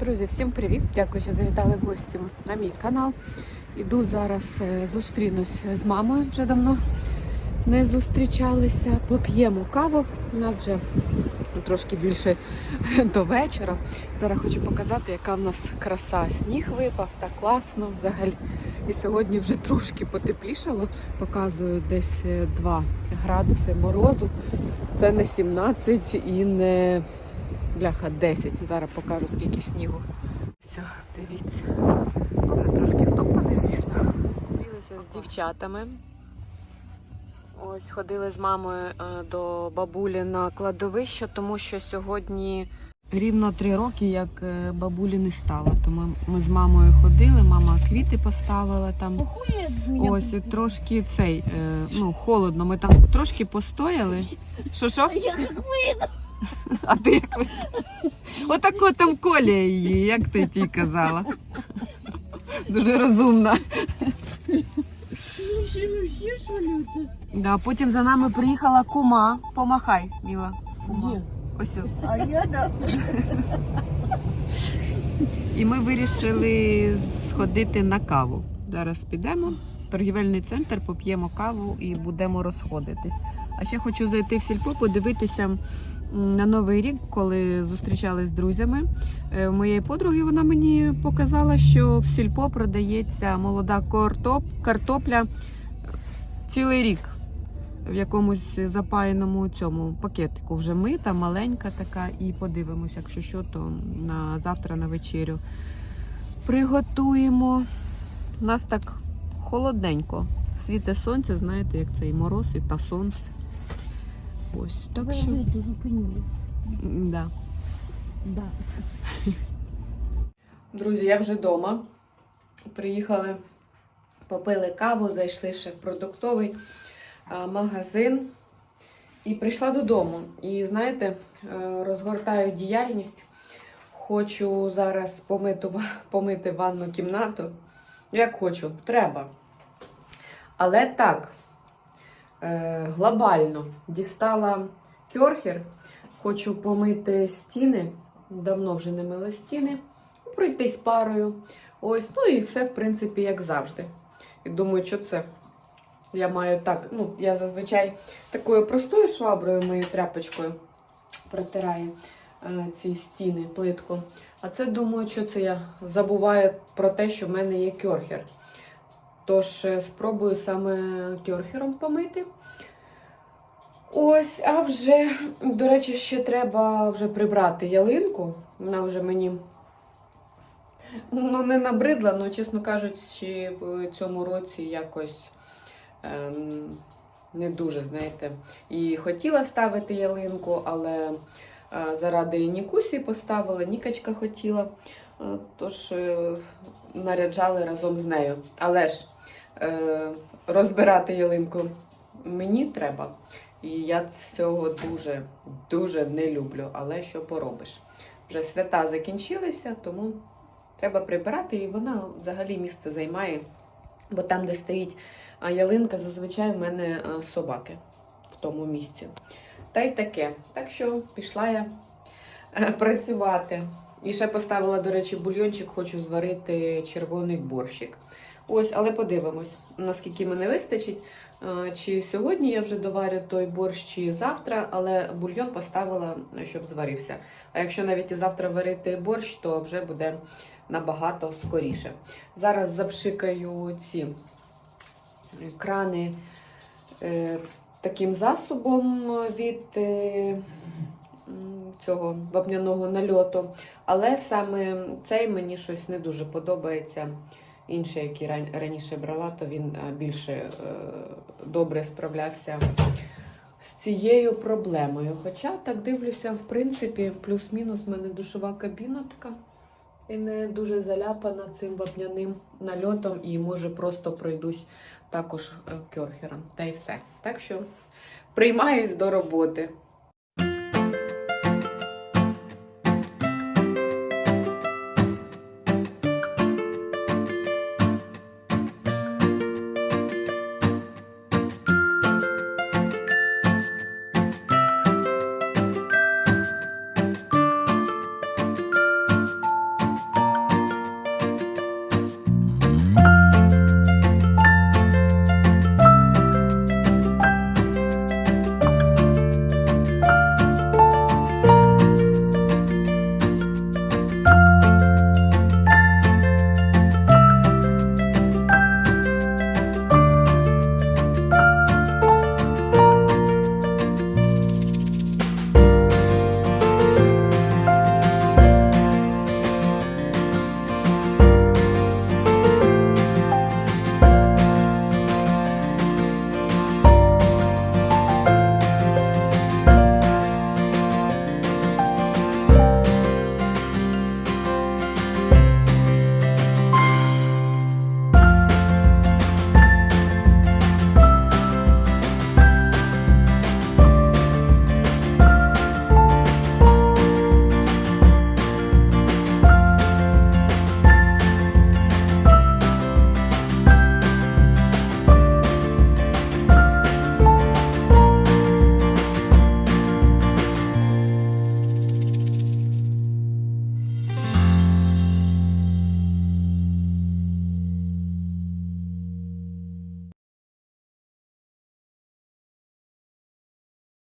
Друзі, всім привіт! Дякую, що завітали в гості на мій канал. Іду зараз е, зустрінусь з мамою вже давно не зустрічалися. Поп'ємо каву. У нас вже трошки більше до вечора. Зараз хочу показати, яка в нас краса. Сніг випав, так класно взагалі. І сьогодні вже трошки потеплішало. Показую десь е, 2 градуси морозу. Це не 17 і не бляха 10. Зараз покажу скільки снігу. Все, дивіться. Вже трошки втоптане, звісно. Зустрілися з дівчатами. Ось ходили з мамою е, до бабулі на кладовище, тому що сьогодні рівно три роки, як е, бабулі не стало. Тому ми з мамою ходили, мама квіти поставила там. Ось трошки цей, е, ну, холодно. Ми там трошки постояли. Що що? Я как выйду. А ти як ви? Отако там Коля її, як ти тій казала. Дуже розумна. Ну ну? Да, потім за нами приїхала кума. Помахай, Міла. Кума. Ось. А я да. І ми вирішили сходити на каву. Зараз підемо в торгівельний центр, поп'ємо каву і будемо розходитись. А ще хочу зайти в сільпо, подивитися на новий рік, коли зустрічались з друзями. Е, моєї подруги вона мені показала, що в сільпо продається молода картоп, картопля цілий рік. В якомусь запаяному цьому пакетику вже мита, маленька така, і подивимося, якщо що, то на завтра на вечерю приготуємо. У нас так холодненько. Світе сонце, знаєте, як цей мороз і та сонце. Ось так що. Да. Да. Друзі, я вже вдома. Приїхали, попили каву, зайшли ще в продуктовий а, магазин і прийшла додому. І знаєте, е, розгортаю діяльність. Хочу зараз помити, помити ванну кімнату. Ну, Як хочу, треба. Але так, е, глобально дістала кьорхер, хочу помити стіни. Давно вже не мила стіни пройтись парою. Ось, ну і все, в принципі, як завжди. І думаю, що це. Я маю так, ну, я зазвичай такою простою шваброю, моєю тряпочкою протираю е, ці стіни, плитку. А це думаю, що це я забуваю про те, що в мене є кьорхер. Тож е, спробую саме кьорхером помити. Ось, а вже, до речі, ще треба вже прибрати ялинку. Вона вже мені Ну, не набридла, але, чесно кажучи, в цьому році якось е, не дуже, знаєте. І хотіла ставити ялинку, але е, заради Нікусі поставила, Нікачка хотіла, е, тож е, наряджали разом з нею. Але ж розбирати ялинку мені треба. І я цього дуже, дуже не люблю. Але що поробиш? Вже свята закінчилися, тому треба прибирати, і вона взагалі місце займає. Бо там, де стоїть ялинка, зазвичай в мене собаки в тому місці. Та й таке. Так що пішла я е, працювати. І ще поставила, до речі, бульйончик, хочу зварити червоний борщик. Ось, але подивимось, наскільки мене вистачить. Е, Чи сьогодні я вже доварю той борщ, чи завтра, але бульйон поставила, щоб зварився. А якщо навіть і завтра варити борщ, то вже буде набагато скоріше. Зараз запшикаю ці крани е, таким засобом від е, цього вапняного нальоту. Але саме цей мені щось не дуже подобається. Інший, який ран- раніше брала, то він е, більше е, добре справлявся з цією проблемою. Хоча так дивлюся, в принципі, плюс-мінус в мене душова кабіна така. І не дуже заляпана цим вапняним нальотом, і може просто пройдусь також е, кьорхером. Та й все. Так що приймаюсь до роботи.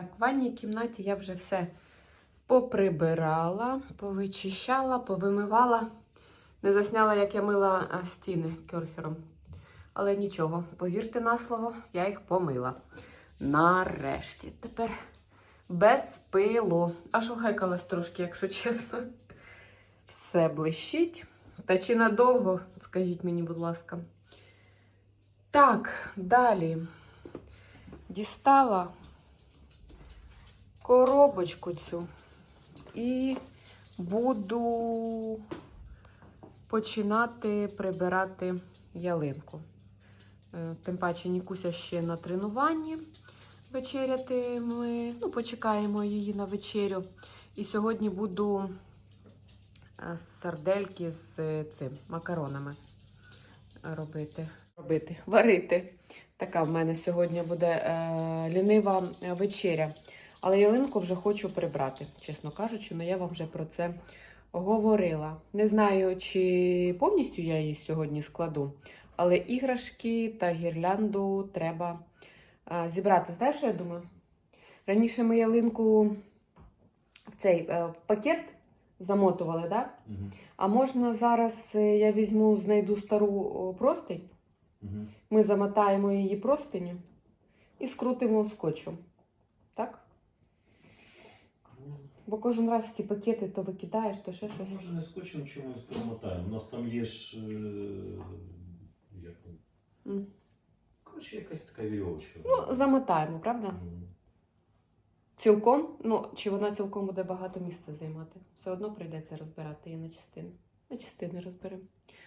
В ванній кімнаті я вже все поприбирала, повичищала, повимивала. Не засняла, як я мила стіни кьорхером. Але нічого, повірте на слово, я їх помила. Нарешті. Тепер без пилу. Аж ухайкалась трошки, якщо чесно. Все блищить. Та чи надовго, скажіть мені, будь ласка. Так, далі. Дістала коробочку цю і буду починати прибирати ялинку. Е, Тим паче Нікуся ще на тренуванні вечеряти ми. Ну, почекаємо її на вечерю. І сьогодні буду е, сардельки з е, цим макаронами робити. Робити, варити. Така в мене сьогодні буде е, лінива вечеря. Але ялинку вже хочу прибрати, чесно кажучи, але я вам вже про це говорила. Не знаю, чи повністю я її сьогодні складу, але іграшки та гірлянду треба е, зібрати. Знаєш, що я думаю? Раніше ми ялинку в цей е, в пакет замотували, да? Мгм. а можна зараз е, я візьму, знайду стару простинь. Мгм. Ми замотаємо її простиню і скрутимо скотчем. Так? Бо кожен раз ці пакети то викидаєш, то ще щось. Може не скотчем чимось промотаємо. У нас там є ж. е, Як... воно? М. Коротше, якась така вірьовочка. Ну, замотаємо, правда? Мгм. Цілком, ну, чи вона цілком буде багато місця займати. Все одно прийдеться розбирати її на частини. На частини розберемо.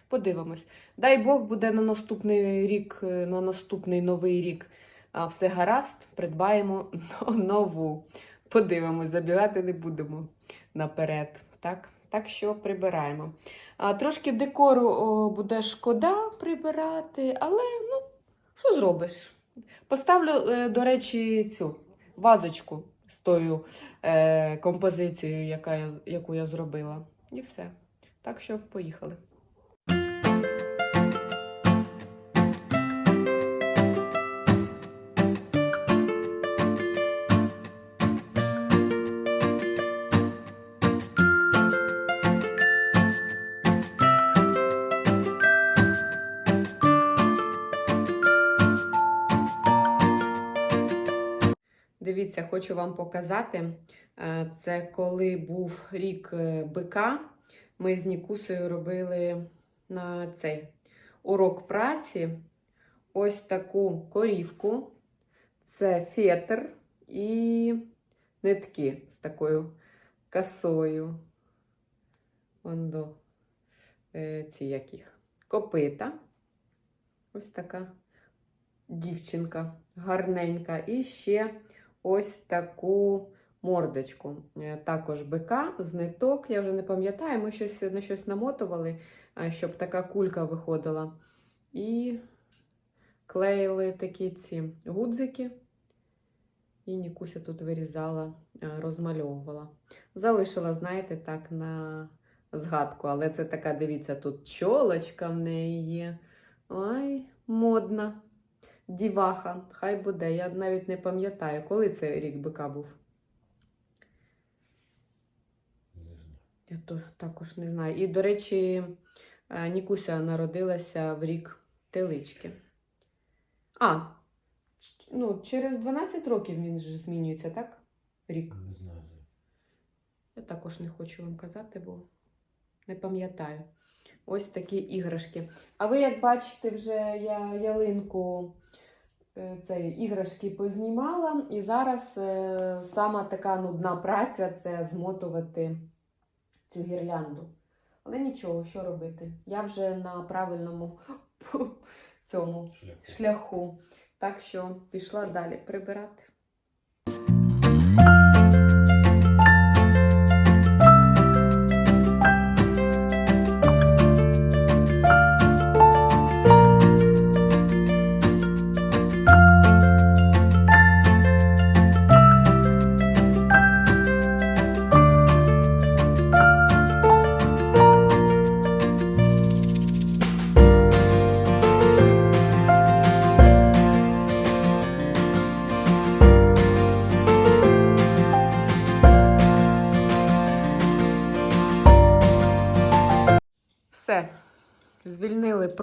Подивимось. Дай Бог буде на наступний рік, е, на наступний новий рік. А все гаразд, придбаємо но- нову. Подивимось, забігати не будемо наперед. Так, так що прибираємо. А, трошки декору о, буде шкода прибирати, але ну, що зробиш? Поставлю, е, до речі, цю вазочку з тою е, композицією, яка яку я зробила. І все. Так що поїхали. Дивіться, хочу вам показати. Е, Це коли був рік е, бика. Ми з Нікусею робили на цей урок праці ось таку корівку. Це фетр і нитки з такою косою. Вон до е, ці яких. Копита. Ось така дівчинка гарненька. І ще ось таку мордочку. Е, Також бика з ниток. Я вже не пам'ятаю, ми щось на щось намотували, щоб така кулька виходила. І клеїли такі ці гудзики. І Нікуся тут вирізала, е, розмальовувала. Залишила, знаєте, так, на згадку. Але це така, дивіться, тут чолочка в неї є. Ой, модна. Діваха, хай буде. Я навіть не пам'ятаю, коли це рік бика був. Я то також не знаю. І, до речі, е, Нікуся народилася в рік телички. А, ну, через 12 років він же змінюється, так? Рік. Не знаю. Я також не хочу вам казати, бо не пам'ятаю. Ось такі іграшки. А ви, як бачите, вже я ялинку е, цей, іграшки познімала, і зараз е, сама така нудна праця це змотувати цю гірлянду. Але нічого, що робити? Я вже на правильному цьому Шляху. шляху. Так що пішла далі прибирати.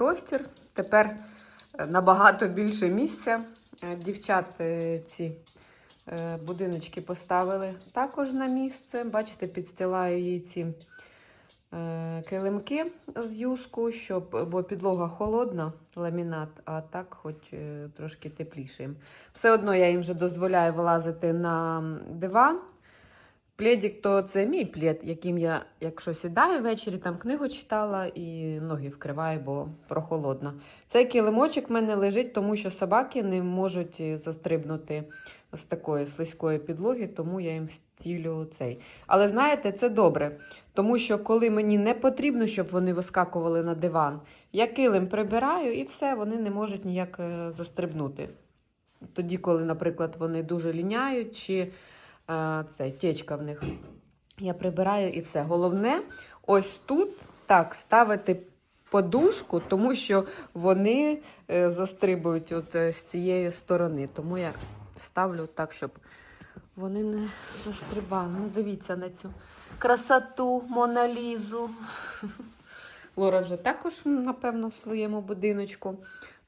Простір. Тепер е, набагато більше місця. Е, Дівчат ці е, будиночки поставили також на місце. Бачите, підстилаю їй ці килимки з юску, щоб, бо підлога холодна, ламінат, а так хоч трошки тепліше. Все одно я їм вже дозволяю вилазити на диван. Плєдік то це мій плєд, яким я, якщо сідаю ввечері, там книгу читала і ноги вкриваю, бо прохолодно. Цей килимочок в мене лежить, тому що собаки не можуть е, застрибнути з такої слизької підлоги, тому я їм стілю цей. Але знаєте, це добре, тому що коли мені не потрібно, щоб вони вискакували на диван, я килим прибираю і все, вони не можуть ніяк е, застрибнути. Тоді, коли, наприклад, вони дуже ліняють, чи це течка в них. Я прибираю і все. Головне, ось тут так ставити подушку, тому що вони е, застрибують от е, з цієї сторони. Тому я ставлю так, щоб вони не застрибали. Ну, дивіться на цю красоту, Моналізу. Лора вже також, напевно, в своєму будиночку.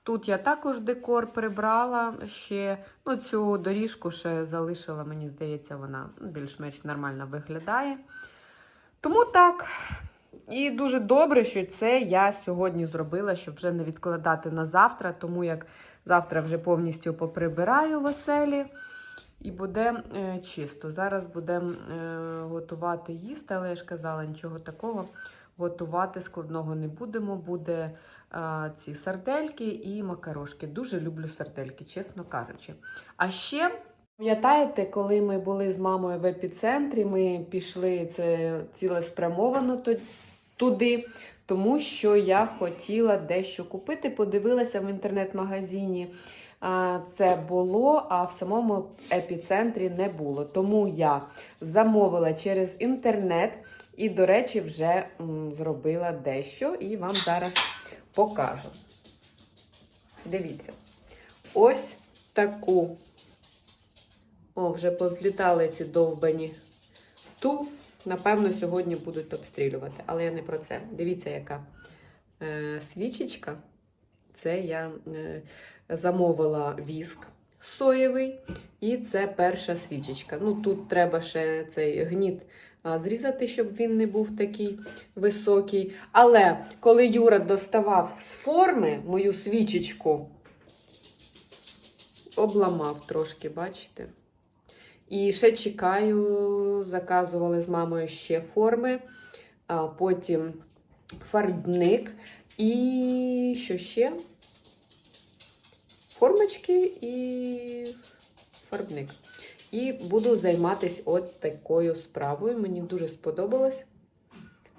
Тут я також декор прибрала ще. Ну, цю доріжку ще залишила, мені здається, вона більш-менш нормально виглядає. Тому так. І дуже добре, що це я сьогодні зробила, щоб вже не відкладати на завтра, тому як завтра вже повністю поприбираю в оселі і буде е, чисто. Зараз будемо е, готувати їсти, але я ж казала, нічого такого готувати складного не будемо. Буде ці сардельки і макарошки. Дуже люблю сардельки, чесно кажучи. А ще. Пам'ятаєте, коли ми були з мамою в епіцентрі, ми пішли це цілеспрямовано туди, тому що я хотіла дещо купити. Подивилася в інтернет-магазині. Це було, а в самому епіцентрі не було. Тому я замовила через інтернет і, до речі, вже зробила дещо і вам зараз покажу. Дивіться. Ось таку о, вже повзлітали ці довбані. Ту, напевно, сьогодні будуть обстрілювати, але я не про це. Дивіться, яка е, свічечка. Це я е, замовила віск соєвий, і це перша свічечка. Ну, тут треба ще цей гніт зрізати, щоб він не був такий високий. Але коли Юра доставав з форми мою свічечку, обламав трошки, бачите? І ще чекаю, заказували з мамою ще форми, а потім фарбник і що ще? Формочки і фарбник. І буду займатися от такою справою. Мені дуже сподобалось.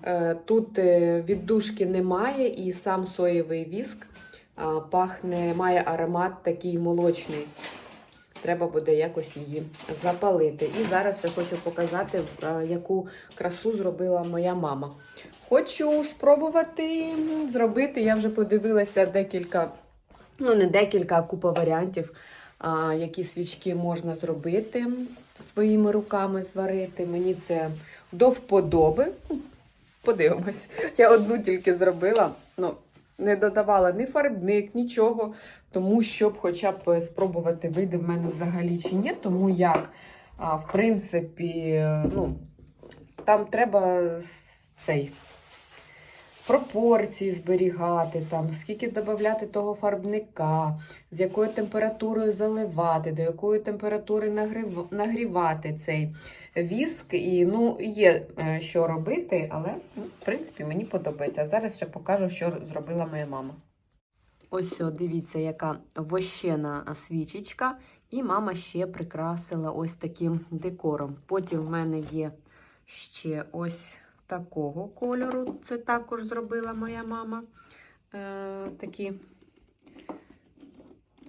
Е, Тут е, віддушки немає, і сам соєвий віск пахне, має аромат такий молочний. Треба буде якось її запалити. І зараз ще хочу показати, е, яку красу зробила моя мама. Хочу спробувати зробити. Я вже подивилася декілька, ну не декілька, а купа варіантів, які свічки можна зробити своїми руками зварити. Мені це до вподоби. Ну, Подивимось. Я одну тільки зробила. Ну, не додавала ні фарбник, нічого, тому щоб хоча б спробувати вийде в мене взагалі чи ні. Тому як, в принципі, ну, там треба цей пропорції зберігати, там, скільки додати того фарбника, з якою температурою заливати, до якої температури нагрів... нагрівати цей віск. І ну, є е, що робити, але ну, в принципі мені подобається. Зараз ще покажу, що зробила моя мама. Ось, дивіться, яка вощена свічечка. І мама ще прикрасила ось таким декором. Потім в мене є ще ось такого кольору. Це також зробила моя мама. Е, такі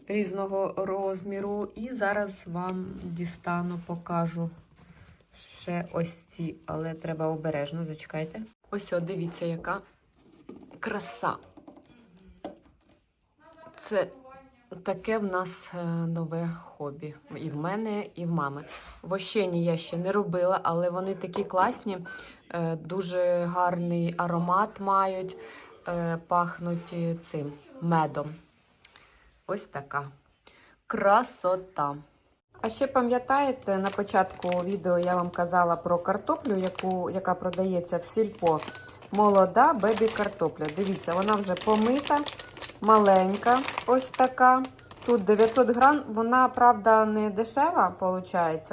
різного розміру. І зараз вам дістану, покажу ще ось ці, але треба обережно, зачекайте. Ось, о, дивіться, яка краса. Це Таке в нас е, нове хобі. І в мене, і в мами. Вощені я ще не робила, але вони такі класні, е, дуже гарний аромат мають, е, пахнуть цим медом. Ось така красота. А ще пам'ятаєте, на початку відео я вам казала про картоплю, яку, яка продається в сільпо. Молода бебі картопля. Дивіться, вона вже помита, маленька, ось така. Тут 900 грам, вона, правда, не дешева, виходить.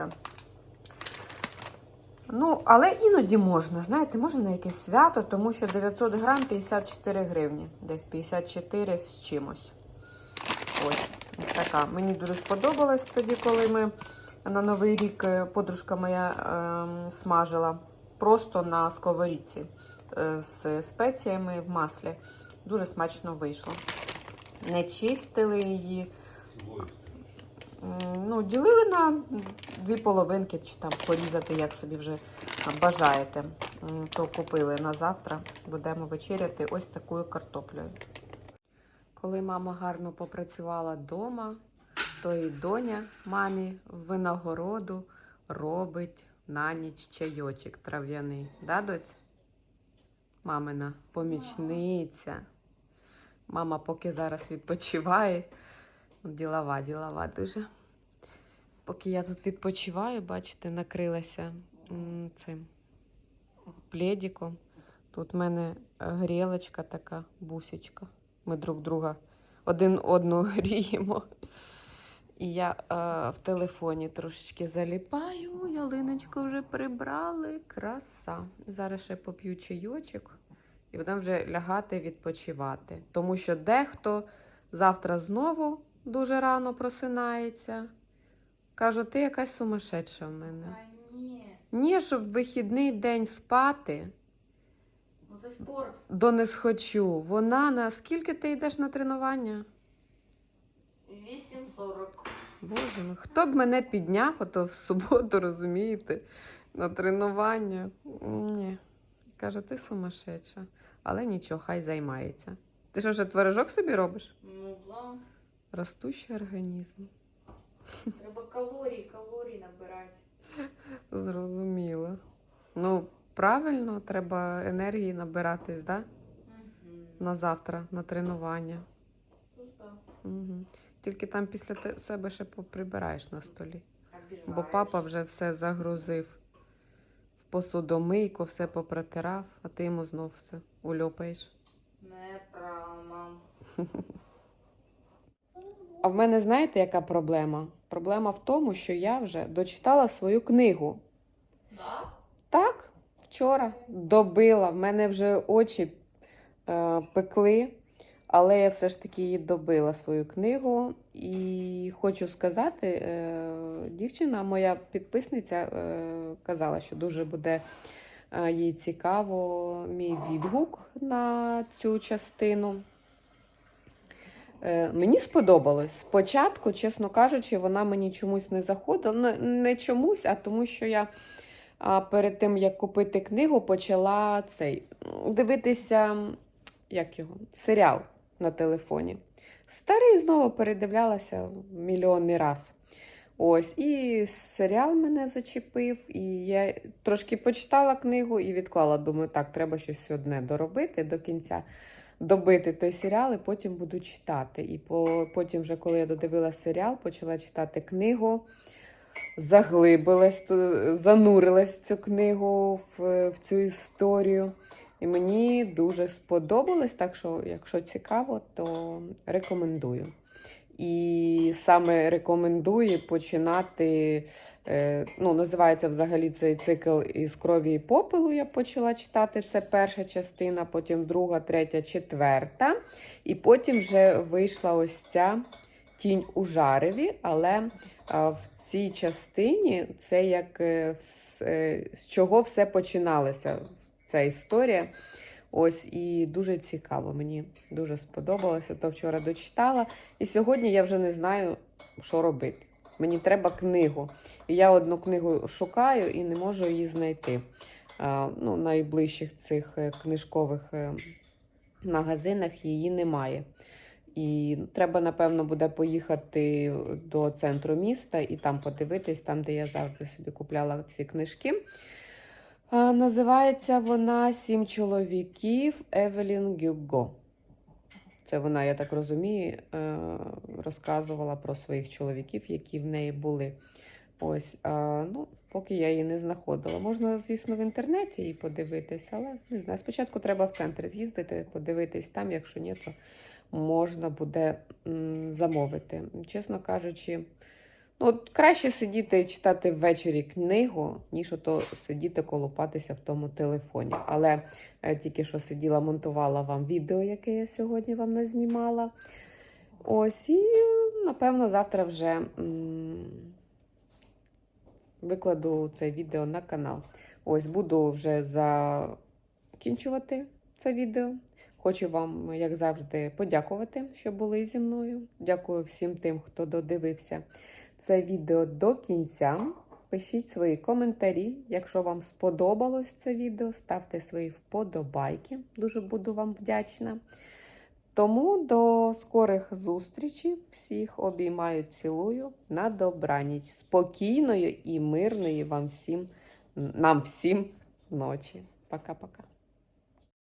Ну, але іноді можна, знаєте, можна на якесь свято, тому що 900 грам 54 гривні. Десь 54 з чимось. Ось, ось така. Мені дуже сподобалось тоді, коли ми на Новий рік е, подружка моя ем, смажила просто на сковорідці е, з спеціями в маслі. Дуже смачно вийшло. Не чистили її. Ну, ділили на дві половинки, чи там порізати, як собі вже бажаєте. То купили на завтра. Будемо вечеряти ось такою картоплею. Коли мама гарно попрацювала вдома, то і доня мамі винагороду робить на ніч чайочок трав'яний. Да, доць? Мамина помічниця. Мама поки зараз відпочиває. Ділова, ділова дуже. Поки я тут відпочиваю, бачите, накрилася цим пледиком. Тут в мене грілочка така, бусечка. Ми друг друга один одну гріємо. І я е, в телефоні трошечки заліпаю. Ялиночку вже прибрали. Краса. Зараз ще поп'ю чайочок і будемо вже лягати відпочивати. Тому що дехто завтра знову дуже рано просинається. Кажу, ти якась сумасшедша в мене. Та ні. Ні, щоб в вихідний день спати, Ну це спорт. до не схочу. Вона на скільки ти йдеш на тренування? 8.40. Боже мій, хто б мене підняв, ото в суботу, розумієте, на тренування. Ні. Каже, ти сумасшедша. Але нічого, хай займається. Ти що, вже творожок собі робиш? Ну да. Ростущий організм. Треба калорії, калорії набирати. Зрозуміло. Ну, правильно, треба енергії набиратись, да? Угу. На завтра, на тренування. Тут. Угу. Тільки там після себе ще поприбираєш на столі. Обіжаєш. Бо папа вже все загрузив посудомийку, все попротирав, а ти йому знов все ульопаєш. Неправда. А в мене знаєте, яка проблема? Проблема в тому, що я вже дочитала свою книгу. Да? Так, вчора добила. В мене вже очі е, пекли, але я все ж таки добила свою книгу. І хочу сказати, е, дівчина, моя підписниця, е, казала, що дуже буде е, їй цікаво мій відгук на цю частину. Мені сподобалось. Спочатку, чесно кажучи, вона мені чомусь не заходила. Ну, не чомусь, а тому, що я перед тим, як купити книгу, почала цей дивитися, як його, серіал на телефоні. Старий знову передивлялася мільйонний раз. Ось, і серіал мене зачепив, і я трошки почитала книгу і відклала. Думаю, так, треба щось одне доробити до кінця, добити той серіал, і потім буду читати. І по, потім, вже, коли я додивила серіал, почала читати книгу заглибилась, занурилась в цю книгу, в, в цю історію. І мені дуже сподобалось, так що, якщо цікаво, то рекомендую. І саме рекомендую починати. е, Ну, називається взагалі цей цикл із крові і попелу. Я почала читати. Це перша частина, потім друга, третя, четверта. І потім вже вийшла ось ця тінь у жареві, але в цій частині це як е, е, з чого все починалося, ця історія. Ось і дуже цікаво. Мені дуже сподобалося. То вчора дочитала. І сьогодні я вже не знаю, що робити. Мені треба книгу. І я одну книгу шукаю і не можу її знайти. Ну, найближчих цих е, книжкових е, магазинах її немає. І треба, напевно, буде поїхати до центру міста і там подивитись, там, де я завжди собі купляла ці книжки. А, називається вона Сім чоловіків Евелін Гюго. Це вона, я так розумію, е, розказувала про своїх чоловіків, які в неї були. Ось, ну, поки я її не знаходила. Можна, звісно, в інтернеті її подивитись, але не знаю. Спочатку треба в центр з'їздити, подивитись там, якщо ні, то можна буде замовити. Чесно кажучи, от краще сидіти і читати ввечері книгу, ніж ото сидіти колупатися в тому телефоні. Але е, тільки що сиділа, монтувала вам відео, яке я сьогодні вам назнімала. Ось, і напевно, завтра вже. м, викладу це відео на канал. Ось буду вже закінчувати це відео. Хочу вам, як завжди, подякувати, що були зі мною. Дякую всім тим, хто додивився це відео до кінця. Пишіть свої коментарі. Якщо вам сподобалось це відео, ставте свої вподобайки. Дуже буду вам вдячна. Тому до скорих зустрічей. Всіх обіймаю, цілую. На добраніч. Спокійної і мирної вам всім, нам всім ночі. Пока-пока.